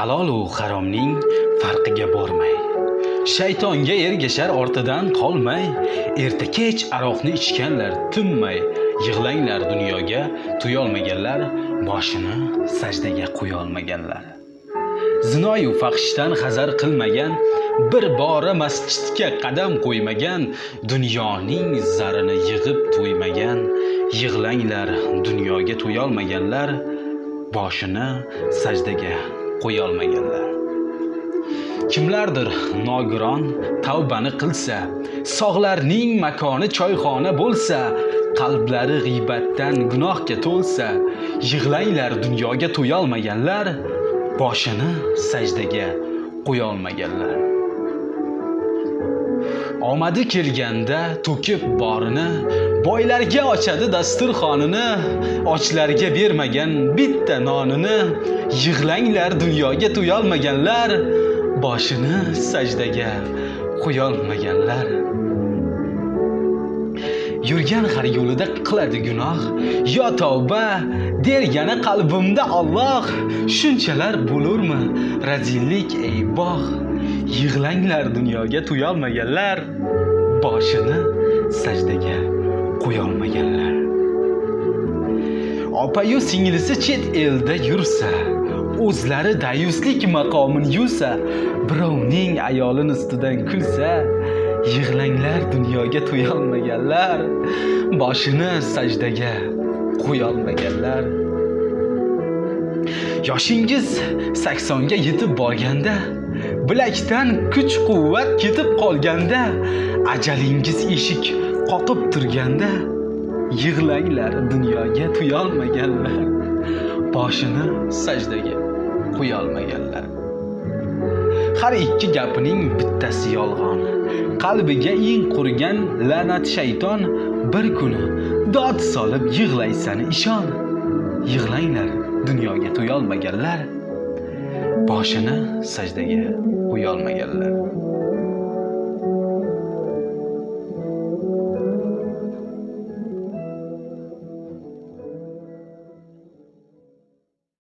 halolu haromning farqiga bormay. Shaytonga ergashar ortidan qolmay erta kech aroqni ichganlar tinmay yig'langlar dunyoga tuyolmaganlar boshini sajdaga qo'yolmaganlar. Zinoyu fahshdan hazar qilmagan bir bora masjidga qadam qo'ymagan dunyoning zarini yig'ib to'ymagan yig'langlar dunyoga to'yolmaganlar boshini sajdaga qo'yolmaganlar kimlardir nogiron tavbani qilsa sog'larning makoni choyxona bo'lsa qalblari g'iybatdan gunohga to'lsa yig'langlar dunyoga to'yolmaganlar boshini sajdaga qo'yolmaganlar omadi kelganda to'kib borini boylarga ochadi dasturxonini ochlarga bermagan bitta nonini. Yig'langlar dunyoga to'yolmaganlar boshini sajdaga qo'yolmaganlar. Yurgan har yo'lida qiladi gunoh yo tavba der yana qalbimda Alloh shunchalar bo'lurmi razillik ey bog' yig'langlar dunyoga to'yolmaganlar boshini sajdaga qo'yolmaganlar opayu singlisi chet elda yursa o'zlari dayuslik maqomini yursa birovning ayolini ustidan kulsa yig'langlar dunyoga to'yolmaganlar boshini sajdaga qo'yolmaganlar. Yoshingiz saksonga yetib borganda bilakdan kuch quvvat ketib qolganda ajalingiz eshik qoqib turganda yig'langlar dunyoga to'yolmaganlar boshini sajdaga qo'yolmaganlar har ikki gapining bittasi yolg'on. Qalbiga eng qurgan la'nat shayton bir kuni dod solib yig'laysan ishon. Yig'langlar dunyoga to'yolmaganlar boshini sajdaga qo'yolmaganlar